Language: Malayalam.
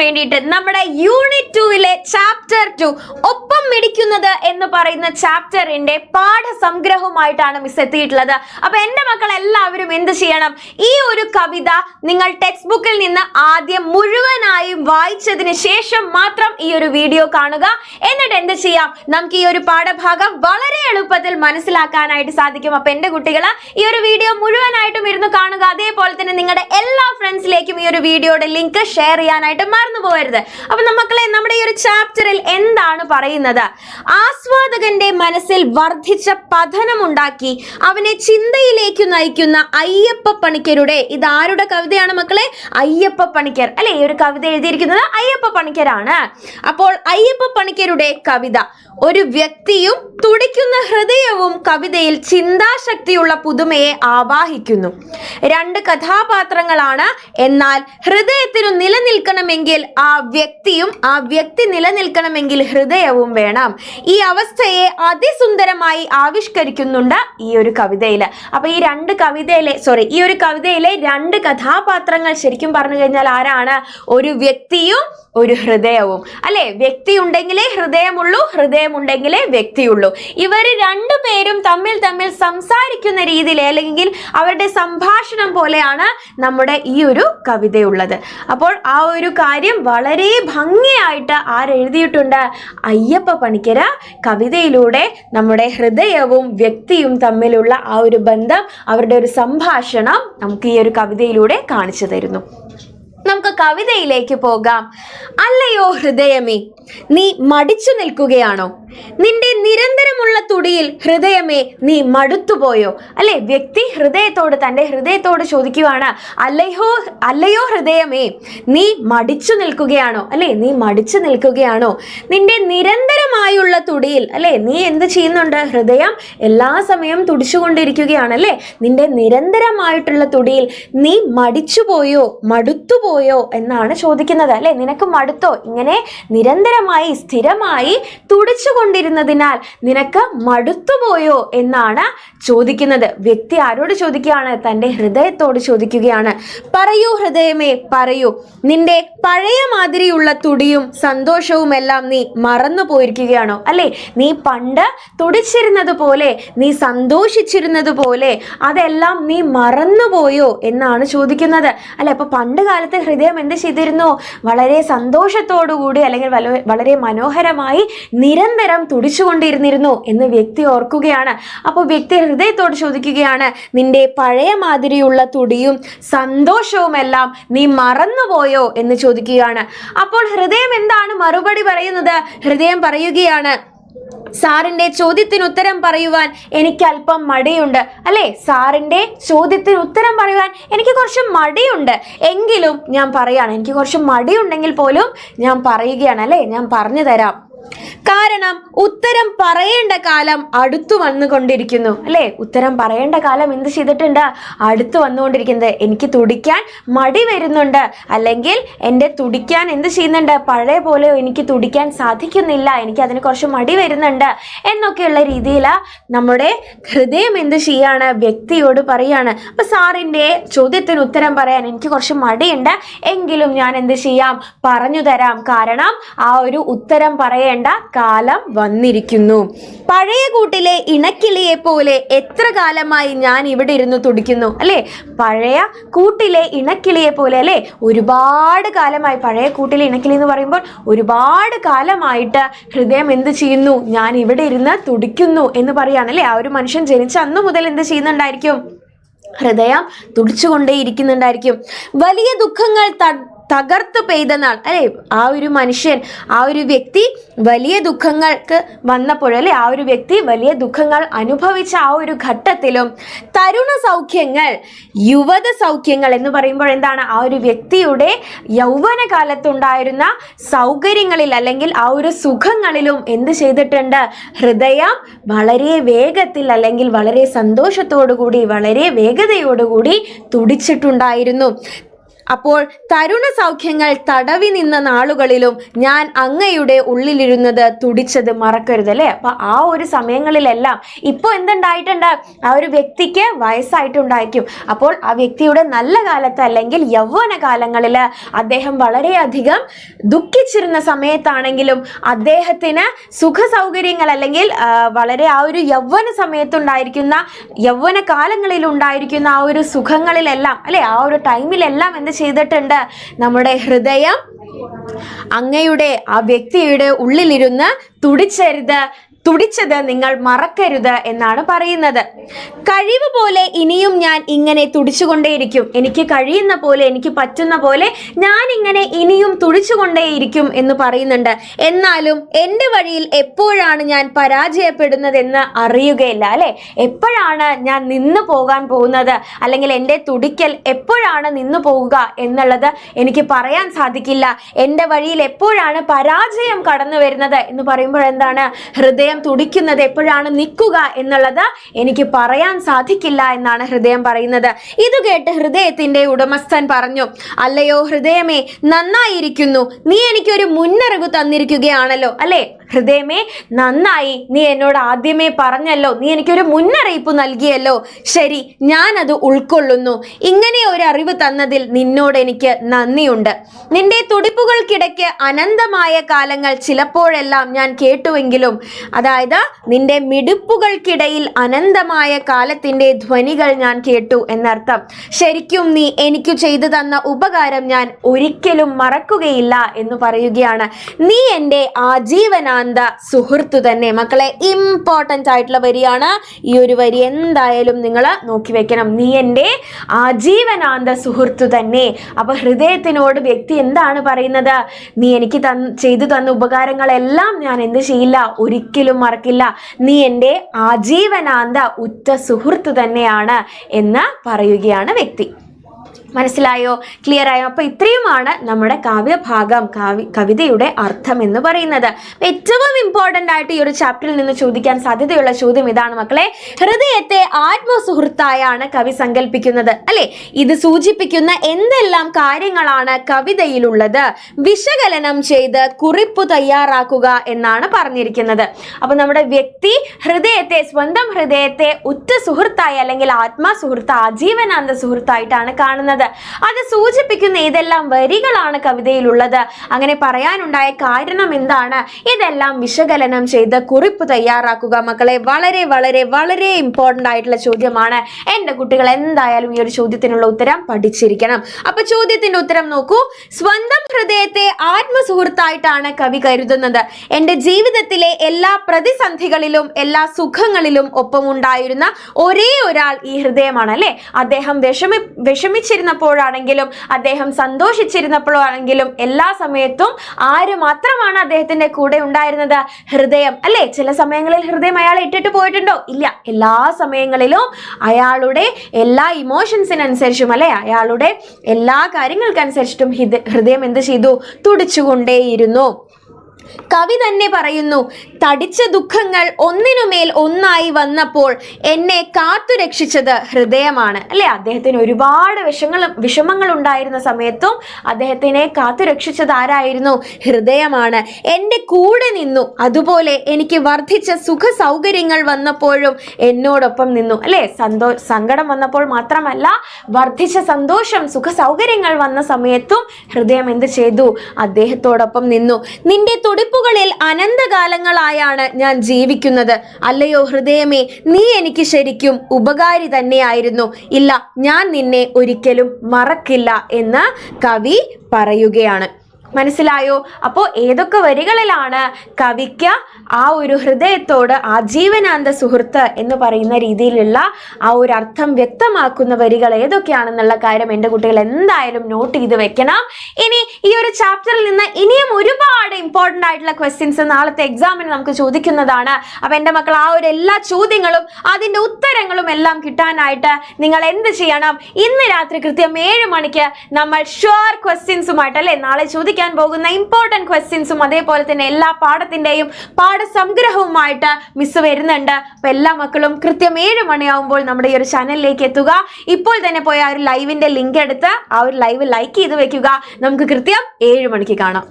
വേണ്ടിയിട്ട് നമ്മുടെ യൂണിറ്റ് ടുവിലെ ചാപ്റ്റർ ടു മിടിക്കുന്നത് എന്ന് പറയുന്ന ചാപ്റ്ററിന്റെ പാഠസംഗ്രഹവുമായിട്ടാണ് മിസ് എത്തിയിട്ടുള്ളത്. അപ്പൊ എന്റെ മക്കൾ എല്ലാവരും എന്ത് ചെയ്യണം? ഈ ഒരു കവിത നിങ്ങൾ ടെക്സ്റ്റ് ബുക്കിൽ നിന്ന് ആദ്യം മുഴുവനായും വായിച്ചതിന് ശേഷം മാത്രം ഈ ഒരു വീഡിയോ കാണുക. എന്നിട്ട് എന്ത് ചെയ്യാം? നമുക്ക് ഈ ഒരു പാഠഭാഗം വളരെ എളുപ്പത്തിൽ മനസ്സിലാക്കാനായിട്ട് സാധിക്കും. അപ്പൊ എന്റെ കുട്ടികൾ ഈ ഒരു വീഡിയോ മുഴുവനായിട്ടും ഇരുന്ന് കാണുക. അതേപോലെ തന്നെ നിങ്ങളുടെ എല്ലാ ഫ്രണ്ട്സിലേക്കും ഈ ഒരു വീഡിയോയുടെ ലിങ്ക് ഷെയർ ചെയ്യാനായിട്ട് മറന്നു പോകരുത് അപ്പൊ മക്കളെ നമ്മുടെ ഈ ഒരു ചാപ്റ്ററിൽ എന്താണ് പറയുന്നത്? ആസ്വാദകന്റെ മനസ്സിൽ വർദ്ധിച്ച പതനമുണ്ടാക്കി അവനെ ചിന്തയിലേക്ക് നയിക്കുന്ന അയ്യപ്പ പണിക്കരുടെ ഇത് ആരുടെ കവിതയാണ് മക്കളെ? അയ്യപ്പ പണിക്കർ അല്ലെ? ഈ ഒരു കവിത എഴുതിയിരിക്കുന്നത് അയ്യപ്പ പണിക്കരാണ് അപ്പോൾ അയ്യപ്പ പണിക്കരുടെ കവിത ഒരു വ്യക്തിയും തുടിക്കുന്ന ഹൃദയവും കവിതയിൽ ചിന്താശക്തിയുള്ള പുതുമയെ ആവാഹിക്കുന്നു. രണ്ട് കഥാപാത്രങ്ങളാണ്. എന്നാൽ ഹൃദയത്തിനു നിലനിൽക്കണമെങ്കിൽ ആ വ്യക്തിയും ആ വ്യക്തി നിലനിൽക്കണമെങ്കിൽ ഹൃദയവും വേണം. ഈ അവസ്ഥയെ അതിസുന്ദരമായി ആവിഷ്കരിക്കുന്നുണ്ട് ഈ ഒരു കവിതയിൽ അപ്പൊ ഈ രണ്ട് കവിതയിലെ സോറി ഈ ഒരു കവിതയിലെ രണ്ട് കഥാപാത്രങ്ങൾ ശരിക്കും പറഞ്ഞു കഴിഞ്ഞാൽ ആരാണ്? ഒരു വ്യക്തിയും ഒരു ഹൃദയവും. അല്ലെ? വ്യക്തി ഉണ്ടെങ്കിലേ ഹൃദയമുള്ളൂ ഹൃദയം ഉണ്ടെങ്കിലേ വ്യക്തിയുള്ളൂ. ഇവർ രണ്ടു പേരും തമ്മിൽ തമ്മിൽ സംസാരിക്കുന്ന രീതിയിൽ അല്ലെങ്കിൽ അവരുടെ സംഭാഷണം പോലെയാണ് നമ്മുടെ ഈ ഒരു കവിതയുള്ളത്. അപ്പോൾ ആ ഒരു കാര്യം വളരെ ഭംഗിയായിട്ട് ആരെഴുതിയിട്ടുണ്ട്? അയ്യപ്പ പണിക്കര കവിതയിലൂടെ നമ്മുടെ ഹൃദയവും വ്യക്തിയും തമ്മിലുള്ള ആ ഒരു ബന്ധം അവരുടെ ഒരു സംഭാഷണം നമുക്ക് ഈ ഒരു കവിതയിലൂടെ കാണിച്ചു തരുന്നു. നമുക്ക് കവിതയിലേക്ക് പോകാം. അല്ലയോ ഹൃദയമേ നീ മടിച്ചു നിൽക്കുകയാണോ? നിന്റെ നിരന്തരമുള്ള തുടിയിൽ ഹൃദയമേ നീ മടുത്തുപോയോ? അല്ലെ വ്യക്തി ഹൃദയത്തോട് തന്റെ ഹൃദയത്തോട് ചോദിക്കുവാണ് അല്ലയോ അല്ലയോ ഹൃദയമേ നീ മടിച്ചു നിൽക്കുകയാണോ? അല്ലെ നീ മടിച്ചു നിൽക്കുകയാണോ? നിന്റെ നിരന്തരമായുള്ള തുടിയിൽ അല്ലെ നീ എന്ത് ചെയ്യുന്നുണ്ട്? ഹൃദയം എല്ലാ സമയവും തുടിച്ചുകൊണ്ടിരിക്കുകയാണ് അല്ലെ? നിന്റെ നിരന്തരമായിട്ടുള്ള തുടിയിൽ നീ മടിച്ചുപോയോ മടുത്തുപോയോ? എന്നാണ് ചോദിക്കുന്നത് അല്ലെ? നിനക്ക് മടുത്തോ? ഇങ്ങനെ നിരന്തരമായി സ്ഥിരമായി തുടിച്ചുകൊണ്ടിരുന്നതിനാൽ നിനക്ക് മടുത്തുപോയോ എന്നാണ് ചോദിക്കുന്നത്. വ്യക്തി ആരോട് ചോദിക്കുകയാണ്? തന്റെ ഹൃദയത്തോട് ചോദിക്കുകയാണ്. പറയൂ ഹൃദയമേ പറയൂ. നിന്റെ പഴയ മാതിരിയുള്ള തുടിയും സന്തോഷവും എല്ലാം നീ മറന്നു പോയിരിക്കുകയാണോ? അല്ലെ? നീ പണ്ട് തുടിച്ചിരുന്നത് പോലെ നീ സന്തോഷിച്ചിരുന്നത് പോലെ അതെല്ലാം നീ മറന്നുപോയോ എന്നാണ് ചോദിക്കുന്നത്. അല്ലെ അപ്പൊ പണ്ട് കാലത്ത് ഹൃദയം എന്ത് ചെയ്തിരുന്നു? വളരെ സന്തോഷത്തോടുകൂടി അല്ലെങ്കിൽ വളരെ മനോഹരമായി നിരന്തരം തുടിച്ചുകൊണ്ടിരുന്നിരുന്നു എന്ന് വ്യക്തി ഓർക്കുകയാണ്. അപ്പോൾ വ്യക്തി ഹൃദയത്തോട് ചോദിക്കുകയാണ് നിന്റെ പഴയ മാതിരിയുള്ള തുടിയും സന്തോഷവുമെല്ലാം നീ മറന്നുപോയോ? എന്ന് ചോദിക്കുകയാണ്. അപ്പോൾ ഹൃദയം എന്താണ് മറുപടി പറയുന്നത്? ഹൃദയം പറയുകയാണ് സാറിന്റെ ചോദ്യത്തിന് ഉത്തരം പറയുവാൻ എനിക്ക് അല്പം മടിയുണ്ട്. അല്ലേ? സാറിന്റെ ചോദ്യത്തിന് ഉത്തരം പറയുവാൻ എനിക്ക് കുറച്ച് മടിയുണ്ട്. എങ്കിലും ഞാൻ പറയാണ് എനിക്ക് കുറച്ച് മടിയുണ്ടെങ്കിൽ പോലും ഞാൻ പറയുകയാണ് അല്ലേ? ഞാൻ പറഞ്ഞു തരാം. കാരണം ഉത്തരം പറയേണ്ട കാലം അടുത്തു വന്നുകൊണ്ടിരിക്കുന്നു. അല്ലേ? ഉത്തരം പറയേണ്ട കാലം എന്ത് ചെയ്തിട്ടുണ്ട്? അടുത്തു വന്നുകൊണ്ടിരിക്കുന്നത്. എനിക്ക് തുടിക്കാൻ മടി വരുന്നുണ്ട്. അല്ലെങ്കിൽ എന്റെ തുടിക്കാൻ എന്ത് ചെയ്യുന്നുണ്ട്? പഴയ പോലെ എനിക്ക് തുടിക്കാൻ സാധിക്കുന്നില്ല. എനിക്ക് അതിന് കുറച്ച് മടി വരുന്നുണ്ട്. എന്നൊക്കെയുള്ള രീതിയിൽ നമ്മുടെ ഹൃദയം എന്ത് ചെയ്യാണ്? വ്യക്തിയോട് പറയാണ്. അപ്പൊ സാറിന്റെ ചോദ്യത്തിന് ഉത്തരം പറയാൻ എനിക്ക് കുറച്ച് മടിയുണ്ട്. എങ്കിലും ഞാൻ എന്ത് ചെയ്യാം? പറഞ്ഞു തരാം. കാരണം ആ ഒരു ഉത്തരം പറയേണ്ട കാലം വന്നിരിക്കുന്നു. പഴയ കൂട്ടിലെ ഇണക്കിളിയെ പോലെ എത്ര കാലമായി ഞാൻ ഇവിടെ ഇരുന്ന് തുടിക്കുന്നു അല്ലേ? പഴയ കൂട്ടിലെ ഇണക്കിളിയെ പോലെ അല്ലേ? ഒരുപാട് കാലമായി പഴയ കൂട്ടിലെ ഇണക്കിളി എന്ന് പറയുമ്പോൾ ഒരുപാട് കാലമായിട്ട് ഹൃദയം എന്ത് ചെയ്യുന്നു? ഞാൻ ഇവിടെ ഇരുന്ന് തുടിക്കുന്നു എന്ന് പറയാണ് അല്ലേ? ആ ഒരു മനുഷ്യൻ ജനിച്ച അന്ന് മുതൽ എന്ത് ചെയ്യുന്നുണ്ടായിരിക്കും? ഹൃദയം തുടിച്ചുകൊണ്ടേയിരിക്കുന്നുണ്ടായിരിക്കും. വലിയ ദുഃഖങ്ങൾ തകർത്ത് പെയ്ത നാൾ. അല്ലെ? ആ ഒരു മനുഷ്യൻ ആ ഒരു വ്യക്തി വലിയ ദുഃഖങ്ങൾക്ക് വന്നപ്പോൾ അല്ലെ? ആ ഒരു വ്യക്തി വലിയ ദുഃഖങ്ങൾ അനുഭവിച്ച ആ ഒരു ഘട്ടത്തിലും തരുണ സൗഖ്യങ്ങൾ യുവത സൗഖ്യങ്ങൾ എന്ന് പറയുമ്പോൾ എന്താണ്? ആ ഒരു വ്യക്തിയുടെ യൗവന കാലത്തുണ്ടായിരുന്ന സൗകര്യങ്ങളിൽ അല്ലെങ്കിൽ ആ ഒരു സുഖങ്ങളിലും എന്ത് ചെയ്തിട്ടുണ്ട്? ഹൃദയം വളരെ വേഗത്തിൽ അല്ലെങ്കിൽ വളരെ സന്തോഷത്തോടു കൂടി വളരെ വേഗതയോടുകൂടി തുടിച്ചിട്ടുണ്ടായിരുന്നു. അപ്പോൾ തരുണ സൗഖ്യങ്ങൾ തടവി നിന്ന നാളുകളിലും ഞാൻ അങ്ങയുടെ ഉള്ളിലിരുന്നത് തുടിച്ചത് മറക്കരുത് അല്ലേ? അപ്പൊ ആ ഒരു സമയങ്ങളിലെല്ലാം ഇപ്പോൾ എന്തുണ്ടായിട്ടുണ്ട്? ആ ഒരു വ്യക്തിക്ക് വയസ്സായിട്ടുണ്ടായിരിക്കും. അപ്പോൾ ആ വ്യക്തിയുടെ നല്ല കാലത്ത് അല്ലെങ്കിൽ യൗവന കാലങ്ങളിൽ അദ്ദേഹം വളരെയധികം ദുഃഖിച്ചിരുന്ന സമയത്താണെങ്കിലും അദ്ദേഹത്തിന് സുഖ സൗകര്യങ്ങൾ അല്ലെങ്കിൽ വളരെ ആ ഒരു യൗവന സമയത്തുണ്ടായിരിക്കുന്ന യൗവന കാലങ്ങളിൽ ഉണ്ടായിരിക്കുന്ന ആ ഒരു സുഖങ്ങളിലെല്ലാം അല്ലെ? ആ ഒരു ടൈമിലെല്ലാം എന്ത് ചെയ്തിട്ടുണ്ട്. നമ്മുടെ ഹൃദയം അങ്ങയുടെ ആ വ്യക്തിയുടെ ഉള്ളിലിരുന്ന് തുടിച്ചരുത്. തുടിച്ചത് നിങ്ങൾ മറക്കരുത് എന്നാണ് പറയുന്നത്. കഴിവ് പോലെ ഇനിയും ഞാൻ ഇങ്ങനെ തുടിച്ചുകൊണ്ടേയിരിക്കും. എനിക്ക് കഴിയുന്ന പോലെ എനിക്ക് പറ്റുന്ന പോലെ ഞാൻ ഇങ്ങനെ ഇനിയും തുടിച്ചുകൊണ്ടേയിരിക്കും എന്ന് പറയുന്നുണ്ട്. എന്നാലും എന്റെ വഴിയിൽ എപ്പോഴാണ് ഞാൻ പരാജയപ്പെടുന്നത് എന്ന് അറിയുകയില്ല അല്ലെ? എപ്പോഴാണ് ഞാൻ നിന്ന് പോകാൻ പോകുന്നത്? അല്ലെങ്കിൽ എന്റെ തുടിക്കൽ എപ്പോഴാണ് നിന്നു പോവുക എന്നുള്ളത് എനിക്ക് പറയാൻ സാധിക്കില്ല. എന്റെ വഴിയിൽ എപ്പോഴാണ് പരാജയം കടന്നു വരുന്നത് എന്ന് പറയുമ്പോൾ എന്താണ്? ഹൃദയം തുടിക്കുന്നത് എപ്പോഴാണ് നിൽക്കുക എന്നുള്ളത് എനിക്ക് പറയാൻ സാധിക്കില്ല എന്നാണ് ഹൃദയം പറയുന്നത്. ഇത് കേട്ട് ഹൃദയത്തിന്റെ ഉടമസ്ഥൻ പറഞ്ഞു അല്ലയോ ഹൃദയമേ നന്നായിരിക്കുന്നു. നീ എനിക്കൊരു മുന്നറിവ് തന്നിരിക്കുകയാണല്ലോ അല്ലേ? ഹൃദയമേ നന്നായി. നീ എന്നോട് ആദ്യമേ പറഞ്ഞല്ലോ നീ എനിക്കൊരു മുന്നറിയിപ്പ് നൽകിയല്ലോ. ശരി ഞാനത് ഉൾക്കൊള്ളുന്നു. ഇങ്ങനെ ഒരു അറിവ് തന്നതിൽ നിന്നോട് എനിക്ക് നന്ദിയുണ്ട്. നിന്റെ തുടിപ്പുകൾക്കിടയ്ക്ക് അനന്തമായ കാലങ്ങൾ ചിലപ്പോഴെല്ലാം ഞാൻ കേട്ടുവെങ്കിലും അതായത് നിന്റെ മിടുപ്പുകൾക്കിടയിൽ അനന്തമായ കാലത്തിന്റെ ധ്വനികൾ ഞാൻ കേട്ടു എന്നർത്ഥം. ശരിക്കും നീ എനിക്ക് ചെയ്തു തന്ന ഉപകാരം ഞാൻ ഒരിക്കലും മറക്കുകയില്ല എന്ന് പറയുകയാണ്. നീ എന്റെ ആജീവനാന്ത സുഹൃത്തു തന്നെ. മക്കളെ ഇമ്പോർട്ടന്റ് ആയിട്ടുള്ള വരിയാണ്. ഈ ഒരു വരി എന്തായാലും നിങ്ങൾ നോക്കി വെക്കണം. നീ എന്റെ ആജീവനാന്ത സുഹൃത്തു തന്നെ. അപ്പം ഹൃദയത്തിനോട് വ്യക്തി എന്താണ് പറയുന്നത്? നീ എനിക്ക് തന്ന് ചെയ്തു തന്ന ഉപകാരങ്ങളെല്ലാം ഞാൻ എന്ത് ചെയ്യില്ല? ഒരിക്കലും മറക്കില്ല. നീ എന്റെ ആജീവനാന്ത ഉറ്റ സുഹൃത്തു തന്നെയാണ് എന്ന് പറയുകയാണ് വ്യക്തി. മനസ്സിലായോ? ക്ലിയർ ആയോ? അപ്പൊ ഇത്രയുമാണ് നമ്മുടെ കാവ്യഭാഗം കാവ്യ കവിതയുടെ അർത്ഥം എന്ന് പറയുന്നത്. ഏറ്റവും ഇമ്പോർട്ടന്റ് ആയിട്ട് ഈ ഒരു ചാപ്റ്ററിൽ നിന്ന് ചോദിക്കാൻ സാധ്യതയുള്ള ചോദ്യം ഇതാണ് മക്കളെ. ഹൃദയത്തെ ആത്മസുഹൃത്തായാണ് കവി സങ്കല്പിക്കുന്നത് അല്ലേ? ഇത് സൂചിപ്പിക്കുന്ന എന്തെല്ലാം കാര്യങ്ങളാണ് കവിതയിലുള്ളത്? വിശകലനം ചെയ്ത് കുറിപ്പ് തയ്യാറാക്കുക എന്നാണ് പറഞ്ഞിരിക്കുന്നത്. അപ്പോൾ നമ്മുടെ വ്യക്തി ഹൃദയത്തെ സ്വന്തം ഹൃദയത്തെ ഉറ്റ സുഹൃത്തായി അല്ലെങ്കിൽ ആത്മാ സുഹൃത്ത് ആജീവനാന്ത സുഹൃത്തായിട്ടാണ് കാണുന്നത്. അത് സൂചിപ്പിക്കുന്ന ഏതെല്ലാം വരികളാണ് കവിതയിലുള്ളത്. അങ്ങനെ പറയാനുണ്ടായ കാരണം എന്താണ്? ഇതെല്ലാം വിശകലനം ചെയ്ത് കുറിപ്പ് തയ്യാറാക്കുക. മക്കളെ വളരെ വളരെ വളരെ ഇമ്പോർട്ടന്റ് ആയിട്ടുള്ള ചോദ്യമാണ്. എന്റെ കുട്ടികൾ എന്തായാലും ഈ ഒരു ചോദ്യത്തിനുള്ള ഉത്തരം പഠിച്ചിരിക്കണം. അപ്പൊ ചോദ്യത്തിന്റെ ഉത്തരം നോക്കൂ. സ്വന്തം ഹൃദയത്തെ ആത്മസുഹൃത്തായിട്ടാണ് കവി കരുതുന്നത്. എന്റെ ജീവിതത്തിലെ എല്ലാ പ്രതിസന്ധികളിലും എല്ലാ സുഖങ്ങളിലും ഒപ്പമുണ്ടായിരുന്ന ഒരേ ഒരാൾ ഈ ഹൃദയമാണ് അല്ലെ? അദ്ദേഹം വിഷമി വിഷമിച്ചിരുന്നപ്പോഴാണെങ്കിലും അദ്ദേഹം സന്തോഷിച്ചിരുന്നപ്പോഴാണെങ്കിലും എല്ലാ സമയത്തും ആര് മാത്രമാണ് അദ്ദേഹത്തിന്റെ കൂടെ ഉണ്ടായിരുന്നത്? ഹൃദയം. അല്ലേ? ചില സമയങ്ങളിൽ ഹൃദയം അയാൾ ഇട്ടിട്ട് പോയിട്ടുണ്ടോ? ഇല്ല. എല്ലാ സമയങ്ങളിലും അയാളുടെ എല്ലാ ഇമോഷൻസിനനുസരിച്ചും അല്ലെ? അയാളുടെ എല്ലാ കാര്യങ്ങൾക്കനുസരിച്ചിട്ടും ഹൃദയം എന്ത് ചെയ്തു? തുടിച്ചുകൊണ്ടേയിരുന്നു. കവി തന്നെ പറയുന്നു തടിച്ച ദുഃഖങ്ങൾ ഒന്നിനുമേൽ ഒന്നായി വന്നപ്പോൾ എന്നെ കാത്തു രക്ഷിച്ചത് ഹൃദയമാണ്. അല്ലെ? അദ്ദേഹത്തിന് ഒരുപാട് വിഷങ്ങൾ വിഷമങ്ങൾ ഉണ്ടായിരുന്ന സമയത്തും അദ്ദേഹത്തിനെ കാത്തു രക്ഷിച്ചത് ആരായിരുന്നു? ഹൃദയമാണ്. എന്റെ കൂടെ നിന്നു. അതുപോലെ എനിക്ക് വർദ്ധിച്ച സുഖ സൗകര്യങ്ങൾ വന്നപ്പോഴും എന്നോടൊപ്പം നിന്നു. അല്ലേ? സന്തോ സങ്കടം വന്നപ്പോൾ മാത്രമല്ല വർദ്ധിച്ച സന്തോഷം സുഖ സൗകര്യങ്ങൾ വന്ന സമയത്തും ഹൃദയം എന്ത് ചെയ്തു? അദ്ദേഹത്തോടൊപ്പം നിന്നു. നിന്റെ തുടിപ്പുകളിൽ അനന്തകാലങ്ങളായാണ് ഞാൻ ജീവിക്കുന്നത്. അല്ലയോ ഹൃദയമേ നീ എനിക്ക് ശരിക്കും ഉപകാരി തന്നെയായിരുന്നു. ഇല്ല ഞാൻ നിന്നെ ഒരിക്കലും മറക്കില്ല എന്ന് കവി പറയുകയാണ്. മനസ്സിലായോ? അപ്പോൾ ഏതൊക്കെ വരികളിലാണ് കവിക്ക് ആ ഒരു ഹൃദയത്തോട് ആജീവനാന്ത സുഹൃത്ത് എന്ന് പറയുന്ന രീതിയിലുള്ള ആ ഒരു അർത്ഥം വ്യക്തമാക്കുന്ന വരികൾ ഏതൊക്കെയാണെന്നുള്ള കാര്യം എന്റെ കുട്ടികൾ എന്തായാലും നോട്ട് ചെയ്ത് വെക്കണം. ഇനി ഈ ഒരു ചാപ്റ്ററിൽ നിന്ന് ഇനിയും ഒരുപാട് ഇമ്പോർട്ടന്റ് ആയിട്ടുള്ള ക്വസ്റ്റ്യൻസ് നാളത്തെ എക്സാമിന് നമുക്ക് ചോദിക്കുന്നതാണ്. അപ്പം എന്റെ മക്കൾ ആ ഒരു എല്ലാ ചോദ്യങ്ങളും അതിന്റെ ഉത്തരങ്ങളും എല്ലാം കിട്ടാനായിട്ട് നിങ്ങൾ എന്ത് ചെയ്യണം? ഇന്ന് രാത്രി കൃത്യം ഏഴ് മണിക്ക് നമ്മൾ ഷുവർ ക്വസ്റ്റ്യൻസുമായിട്ട് അല്ലേ? നാളെ ചോദിക്കാൻ ചോദിക്കാൻ പോകുന്ന ഇമ്പോർട്ടന്റ് ക്വസ്റ്റ്യൻസും അതേപോലെ തന്നെ എല്ലാ പാഠത്തിന്റെയും പാഠസംഗ്രഹവുമായിട്ട് മിസ് വരുന്നുണ്ട്. അപ്പോൾ എല്ലാ മക്കളും കൃത്യം ഏഴ് മണിയാവുമ്പോൾ നമ്മുടെ ഈ ഒരു ചാനലിലേക്ക് എത്തുക. ഇപ്പോൾ തന്നെ പോയി ആ ഒരു ലൈവിന്റെ ലിങ്ക് എടുത്ത് ആ ഒരു ലൈവ് ലൈക്ക് ചെയ്ത് വെക്കുക. നമുക്ക് കൃത്യം ഏഴ് മണിക്ക് കാണാം.